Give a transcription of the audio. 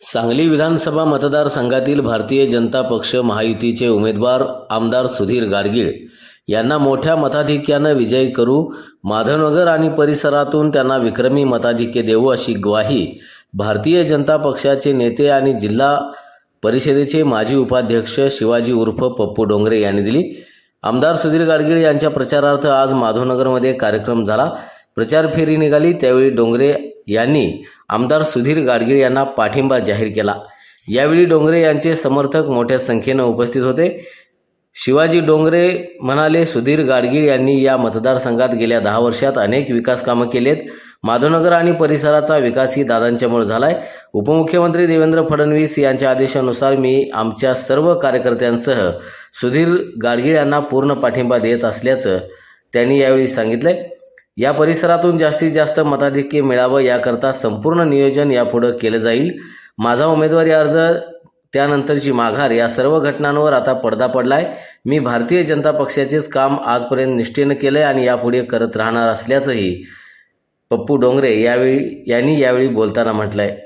सांगली विधानसभा मतदारसंघातील भारतीय जनता पक्ष महायुतीचे उमेदवार आमदार सुधीर गाडगीळ यांना मोठ्या मताधिक्यानं विजयी करू माधवनगर आणि परिसरातून त्यांना विक्रमी मताधिक्य देऊ अशी ग्वाही भारतीय जनता पक्षाचे नेते आणि जिल्हा परिषदेचे माजी उपाध्यक्ष शिवाजी उर्फ पप्पू डोंगरे यांनी दिली. आमदार सुधीर गाडगीळ यांच्या प्रचारार्थ आज माधवनगरमध्ये कार्यक्रम झाला. प्रचार फेरी निघाली त्यावेळी डोंगरे यांनी आमदार सुधीर गाडगीळ यांना पाठिंबा जाहीर केला. यावेळी डोंगरे यांचे समर्थक मोठ्या संख्येनं उपस्थित होते. शिवाजी डोंगरे म्हणाले सुधीर गाडगीळ यांनी या मतदारसंघात गेल्या दहा वर्षात अनेक विकास कामं केलेत. माधवनगर आणि परिसराचा विकासही दादांच्यामुळे झालाय. उपमुख्यमंत्री देवेंद्र फडणवीस यांच्या आदेशानुसार मी आमच्या सर्व कार्यकर्त्यांसह सुधीर गाडगीळ यांना पूर्ण पाठिंबा देत असल्याचं त्यांनी यावेळी सांगितलंय. या परिसरातून जास्तीत जास्त मताधिक्य मिळावं याकरता संपूर्ण नियोजन यापुढं केलं जाईल. माझा उमेदवारी अर्ज त्यानंतरची माघार या सर्व घटनांवर आता पडदा पडलाय. मी भारतीय जनता पक्षाचेच काम आजपर्यंत निष्ठेनं केलंय आणि यापुढे करत राहणार असल्याचंही पप्पू डोंगरे यावेळी यांनी यावेळी बोलताना म्हटलंय.